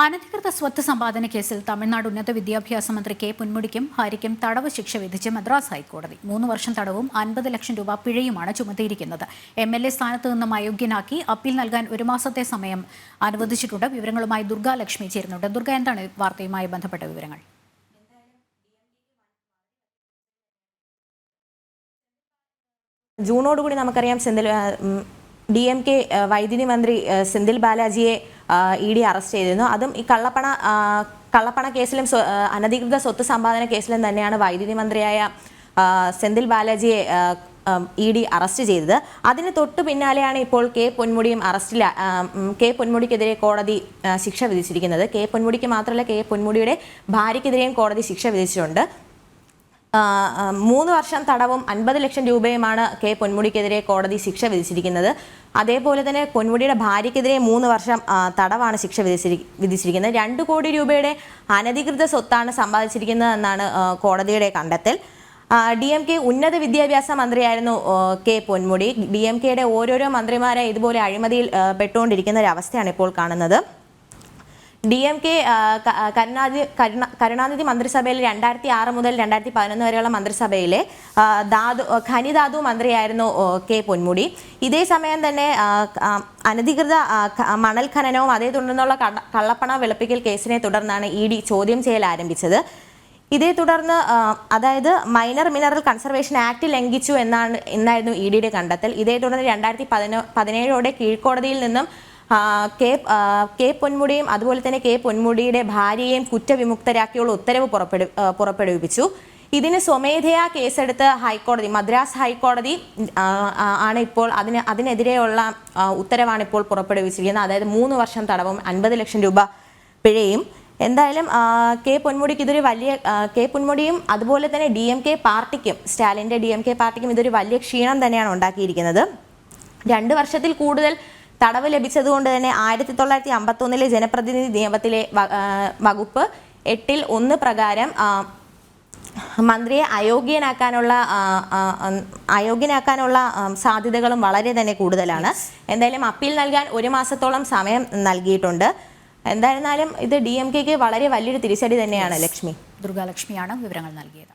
അനധികൃത സ്വത്ത് സമ്പാദന കേസിൽ തമിഴ്നാട് ഉന്നത വിദ്യാഭ്യാസ മന്ത്രി കെ പൊന്മുടിക്കും ഹരിക്കും തടവ് ശിക്ഷ വിധിച്ച് മദ്രാസ് ഹൈക്കോടതി. മൂന്ന് വർഷം തടവും അൻപത് ലക്ഷം രൂപ പിഴയുമാണ് ചുമത്തിയിരിക്കുന്നത്. എം എൽ എ സ്ഥാനത്ത് നിന്നും അയോഗ്യനാക്കി അപ്പീൽ നൽകാൻ ഒരു മാസത്തെ സമയം അനുവദിച്ചിട്ടുണ്ട്. വിവരങ്ങളുമായി ദുർഗാലക്ഷ്മി ചേരുന്നുണ്ട്. ദുർഗ എന്താണ് വാർത്തയുമായി ബന്ധപ്പെട്ട വിവരങ്ങൾ? ജൂണോടുകൂടി നമുക്കറിയാം സെന്തിൽ ഡി എം കെ വൈദ്യുതി മന്ത്രി സെന്തിൽ ബാലാജിയെ ഇ ഡി അറസ്റ്റ് ചെയ്തിരുന്നു. അതും ഈ കള്ളപ്പണ കള്ളപ്പണ കേസിലും അനധികൃത സ്വത്ത് സമ്പാദന കേസിലും തന്നെയാണ് വൈദ്യുതി മന്ത്രിയായ സെന്തിൽ ബാലാജിയെ ഇ ഡി അറസ്റ്റ് ചെയ്തത്. അതിന് തൊട്ടു പിന്നാലെയാണ് ഇപ്പോൾ കെ പൊന്മുടിയും അറസ്റ്റിൽ ആ, കെ പൊന്മുടിക്കെതിരെ കോടതി ശിക്ഷ വിധിച്ചിരിക്കുന്നത്. കെ പൊന്മുടിക്ക് മാത്രമല്ല കെ പൊന്മുടിയുടെ ഭാര്യയ്ക്കെതിരെയും കോടതി ശിക്ഷ വിധിച്ചിട്ടുണ്ട്. മൂന്ന് വർഷം തടവും അൻപത് ലക്ഷം രൂപയുമാണ് കെ പൊന്മുടിക്കെതിരെ കോടതി ശിക്ഷ വിധിച്ചിരിക്കുന്നത്. അതേപോലെ തന്നെ പൊന്മുടിയുടെ ഭാര്യയ്ക്കെതിരെ മൂന്ന് വർഷം തടവാണ് ശിക്ഷ വിധിച്ചിരി വിധിച്ചിരിക്കുന്നത്. രണ്ട് കോടി രൂപയുടെ അനധികൃത സ്വത്താണ് സമ്പാദിച്ചിരിക്കുന്നത് എന്നാണ് കോടതിയുടെ കണ്ടെത്തൽ. ഡി എം കെ ഉന്നത വിദ്യാഭ്യാസ മന്ത്രിയായിരുന്നു കെ പൊന്മുടി. ഡി എം കെയുടെ ഓരോരോ മന്ത്രിമാരെ ഇതുപോലെ അഴിമതിയിൽ പെട്ടുകൊണ്ടിരിക്കുന്ന ഒരു അവസ്ഥയാണ് ഇപ്പോൾ കാണുന്നത്. D M K Karunanidhi Karuna- Karunanidhi മന്ത്രിസഭയിൽ രണ്ടായിരത്തി ആറ് മുതൽ രണ്ടായിരത്തി പതിനൊന്ന് വരെയുള്ള മന്ത്രിസഭയിലെ ധാതു ഖനിധാതു മന്ത്രിയായിരുന്നു കെ പൊന്മുടി. ഇതേ സമയം തന്നെ അനധികൃത മണൽ ഖനനവും അതേ തുടർന്നുള്ള കള്ളപ്പണ വെളുപ്പിക്കൽ കേസിനെ തുടർന്നാണ് ഇ ഡി ചോദ്യം ചെയ്യൽ ആരംഭിച്ചത്. ഇതേ തുടർന്ന് അതായത് മൈനർ മിനറൽ കൺസർവേഷൻ ആക്ട് ലംഘിച്ചു എന്നാണ് എന്നായിരുന്നു ഇ ഡിയുടെ കണ്ടെത്തൽ. ഇതേ തുടർന്ന് രണ്ടായിരത്തി പതിനോ പതിനേഴോടെ കീഴ്ക്കോടതിയിൽ നിന്നും കെ കെ പൊന്മുടിയും അതുപോലെ തന്നെ കെ പൊന്മുടിയുടെ ഭാര്യയെയും കുറ്റവിമുക്തരാക്കിയുള്ള ഉത്തരവ് പുറപ്പെടു പുറപ്പെടുവിപ്പിച്ചു. ഇതിന് സ്വമേധയാ കേസെടുത്ത് ഹൈക്കോടതി മദ്രാസ് ഹൈക്കോടതി ആണ് ഇപ്പോൾ അതിന് അതിനെതിരെയുള്ള ഉത്തരവാണ് ഇപ്പോൾ പുറപ്പെടുവിച്ചിരിക്കുന്നത്. അതായത് മൂന്ന് വർഷം തടവും അൻപത് ലക്ഷം രൂപ പിഴയും. എന്തായാലും കെ പൊന്മുടിക്ക് ഇതൊരു വലിയ കെ പൊന്മുടിയും അതുപോലെ തന്നെ ഡി എം കെ പാർട്ടിക്കും സ്റ്റാലിന്റെ ഡി എം കെ പാർട്ടിക്കും ഇതൊരു വലിയ ക്ഷീണം തന്നെയാണ് ഉണ്ടാക്കിയിരിക്കുന്നത്. രണ്ട് വർഷത്തിൽ കൂടുതൽ തടവ് ലഭിച്ചതുകൊണ്ട് തന്നെ ആയിരത്തി തൊള്ളായിരത്തി അമ്പത്തൊന്നിലെ ജനപ്രതിനിധി നിയമത്തിലെ വകുപ്പ് എട്ടിൽ ഒന്ന് പ്രകാരം മന്ത്രിയെ അയോഗ്യനാക്കാനുള്ള അയോഗ്യനാക്കാനുള്ള സാധ്യതകളും വളരെ തന്നെ കൂടുതലാണ്. എന്തായാലും അപ്പീൽ നൽകാൻ ഒരു മാസത്തോളം സമയം നൽകിയിട്ടുണ്ട്. എന്തായിരുന്നാലും ഇത് ഡി എം കെക്ക് വളരെ വലിയൊരു തിരിച്ചടി തന്നെയാണ് ലക്ഷ്മി. ദുർഗാലക്ഷ്മിയാണ് വിവരങ്ങൾ നൽകിയത്.